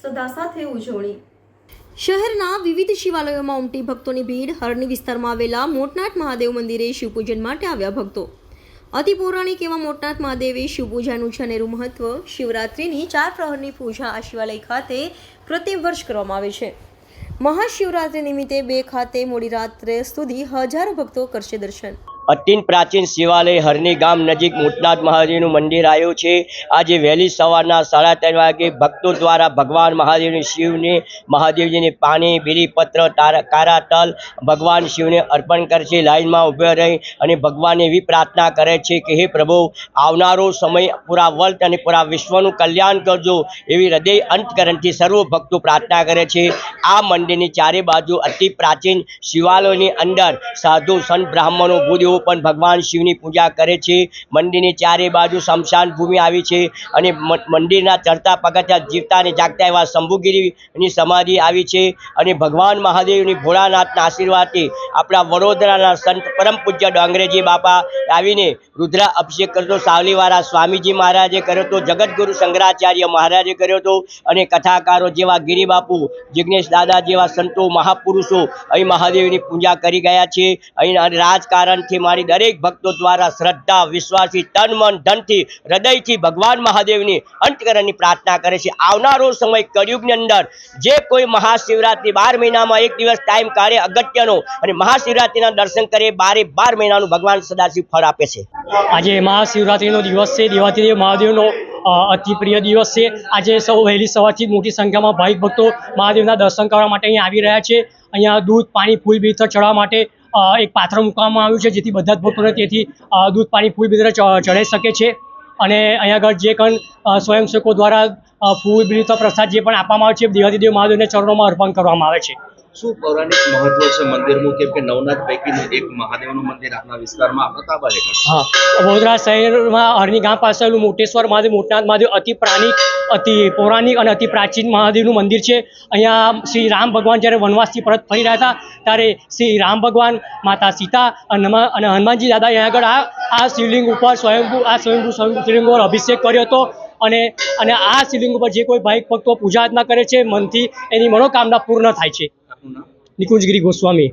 શ્રદ્ધા સાથે ઉજવણી. શહેરના વિવિધ શિવાલયોમાં ઉમટી ભક્તોની ભીડ હરણી વિસ્તારમાં આવેલા મોટનાથ મહાદેવ મંદિરે શિવપૂજન માટે આવ્યા ભક્તો. અતિ પૌરાણિક એવા મોટનાથ મહાદેવે શિવપૂજાનું છે અનેરું મહત્વ શિવરાત્રિની ચાર પ્રહરની પૂજા આ શિવાલય ખાતે પ્રતિ વર્ષ કરવામાં આવે છે. મહાશિવરાત્રિ નિમિત્તે બે ખાતે મોડી રાત્રે સુધી હજારો ભક્તો કરશે દર્શન. અત્યંત પ્રાચીન શિવાલય હરની ગામ નજીક મોટનાથ મહાદેવનું મંદિર આવ્યું છે. આજે વહેલી સવારના સાડા ત્રણ વાગે ભક્તો દ્વારા ભગવાન મહાદેવની શિવને, મહાદેવજીને પાણી, બીલીપત્ર, તારા કારા તલ ભગવાન શિવને અર્પણ કરે છે લાઈનમાં ઊભા રહી અને ભગવાનને એવી પ્રાર્થના કરે છે કે, હે પ્રભુ, આવનારો સમય પૂરા વર્લ્ડ અને પૂરા વિશ્વનું કલ્યાણ કરજો. એવી હૃદય અંતકરણથી સર્વ ભક્તો પ્રાર્થના કરે છે. આ મંદિરની ચારે બાજુ અતિ પ્રાચીન શિવાલયોની અંદર સાધુ, સંત, બ્રાહ્મણો ભૂદેવો પણ ભગવાન શિવની પૂજા કરે છે. મંદિરની ચારે બાજુ શમશાન ભૂમિ આવી છે અને મંદિરના ચડતા પગથિયા જીવતા અને જાગતા એવા શંભુગીરીની સમાધિ આવી છે અને ભગવાન મહાદેવની ભોળાનાથના આશીર્વાદથી આપણા વડોદરાના સંત પરમ પૂજ્ય ડોંગરેજી બાપા આવીને રુદ્રા અભિષેક કરતો, સાવલીવાળા સ્વામીજી મહારાજે કર્યો હતો જગતગુરુ શંકરાચાર્ય મહારાજે કર્યો હતો અને કથાકારો જેવા ગિરિબાપુ જિજ્ઞેશ દાદા જેવા સંતો, મહાપુરુષો અહીં મહાદેવની પૂજા કરી ગયા છે. અહીં રાજકારણથી મારી દરેક ભક્તો દ્વારા શ્રદ્ધા વિશ્વાસથી તન, મન, ધનથી, હૃદયથી ભગવાન મહાદેવની અંતકરણની પ્રાર્થના કરે છે. આવનારો સમય કળિયુગની અંદર જે કોઈ મહાશિવરાત્રિ બાર મહિનામાં એક દિવસ ટાઈમ કાઢે અગત્યનો અને મહાશિવરાત્રિના દર્શન કરે બારે બાર મહિનાનું ભગવાન સદાશિવ ફળ આપે છે. આજે મહાશિવરાત્રિનો દિવસ છે, દેવાતીદેવ મહાદેવનો અતિ પ્રિય દિવસ છે. આજે સૌ વહેલી સવારથી મોટી સંખ્યામાં ભાવિક ભક્તો મહાદેવના દર્શન કરવા માટે અહીંયા આવી રહ્યા છે. અહીંયા દૂધ, પાણી, ફૂલ બીથર ચડવા માટે એક પાત્ર મૂકવામાં આવ્યું છે જેથી બધા જ ભક્તોને તેથી દૂધ પાણી ફૂલ બીતર ચઢાઈ શકે છે. અને અહીંયા આગળ જે પણ સ્વયંસેવકો દ્વારા ફૂલ બીતર પ્રસાદ જે પણ આપવામાં આવે છે દેવાદિદેવ મહાદેવને ચરણોમાં અર્પણ કરવામાં આવે છે. શું પૌરાણિક મહત્વ છે મંદિરનું કેમ કે નવનાથ પૈકીનું એક મહાદેવનું મંદિર આપણા વિસ્તારમાં આપણા તાબા હેઠળ હા વડોદરા શહેરમાં હરની ગામ પાસે મોટેશ્વર મહાદેવ મોટનાથ મહાદેવ અતિ પ્રાણિક અતિ પૌરાણિક અને અતિ પ્રાચીન મહાદેવનું મંદિર છે. અહીંયા શ્રી રામ ભગવાન જ્યારે વનવાસથી પરત ફરી રહ્યા હતા ત્યારે શ્રી રામ ભગવાન માતા સીતા અને અને હનુમાનજી દાદા અહીંયા આગળ આ આ શિવલિંગ ઉપર સ્વયંભૂ આ સ્વયંભૂ સ્વયં- શિવલિંગ ઉપર અભિષેક કર્યો હતો. અને અને આ શિવલિંગ ઉપર જે કોઈ ભાઈ ભક્તો પૂજા અર્ચના કરે છે મનથી એની મનોકામના પૂર્ણ થાય છે. નિકુંજગીરી ગોસ્વામી.